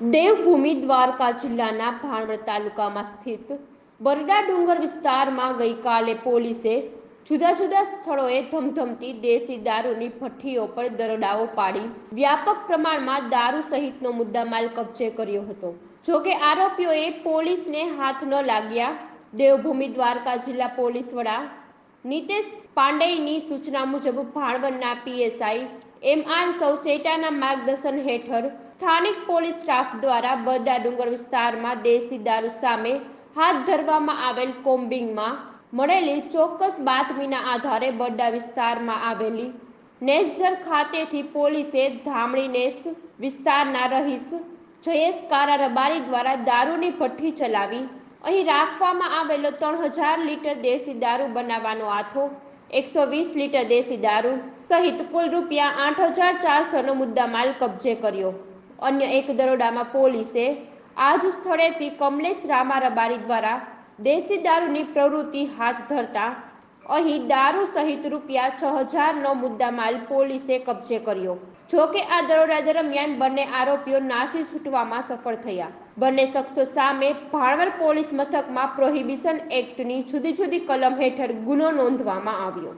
દેવભૂમિ દ્વારકા જિલ્લાના ભાણવડ તાલુકામાં સ્થિત બરડા ડુંગર વિસ્તારમાં ગઈકાલે પોલીસે જુદા જુદા સ્થળોએ ધમધમતી દેશી દારૂની ભઠ્ઠીઓ પર દરોડાઓ પાડી વ્યાપક પ્રમાણમાં દારૂ સહિતનો મુદ્દામાલ કબજે કર્યો હતો. જોકે આરોપીઓએ પોલીસને હાથ ન લાગ્યા. દેવભૂમિ દ્વારકા જિલ્લા પોલીસ વડા નિતેશ પાંડેયની સૂચના મુજબ ભાણવડના પીએસઆઈ એમ આર સૌસેટાના માર્ગદર્શન હેઠળ સ્થાનિક પોલીસ સ્ટાફ દ્વારા બરડા ડુંગર વિસ્તારમાં દેશી દારૂ સામે હાથ ધરવામાં આવેલ કોમ્બિંગમાં મળેલી ચોક્કસ બાતમીના આધારે બરડા વિસ્તારમાં આવેલી નેસઝર ખાતેથી પોલીસે ધામણી નેસ વિસ્તારના રહીશ જયેશ કારા રબારી દ્વારા દારૂની ભઠ્ઠી ચલાવી અહીં રાખવામાં આવેલો ત્રણ હજાર લીટર દેશી દારૂ બનાવવાનો આથો એકસો વીસ લીટર દેશી દારૂ સહિત કુલ રૂપિયા આઠ હજાર ચારસોનો મુદ્દામાલ કબજે કર્યો. અન્ય એક દરોડામાં પોલીસે આ જ સ્થળેથી કમલેશ રામા રબારી દ્વારા દેશી દારૂની પ્રવૃત્તિ હાથ ધરતા અહીં દારૂ સહિત રૂપિયા છ હજારનો મુદ્દામાલ પોલીસે કબજે કર્યો. જો કે આ દરોડા દરમિયાન બંને આરોપીઓ નાસી છૂટવામાં સફળ થયા. બંને શખ્સો સામે ભાણવર પોલીસ મથકમાં પ્રોહિબિશન એક્ટની જુદી જુદી કલમ હેઠળ ગુનો નોંધવામાં આવ્યો.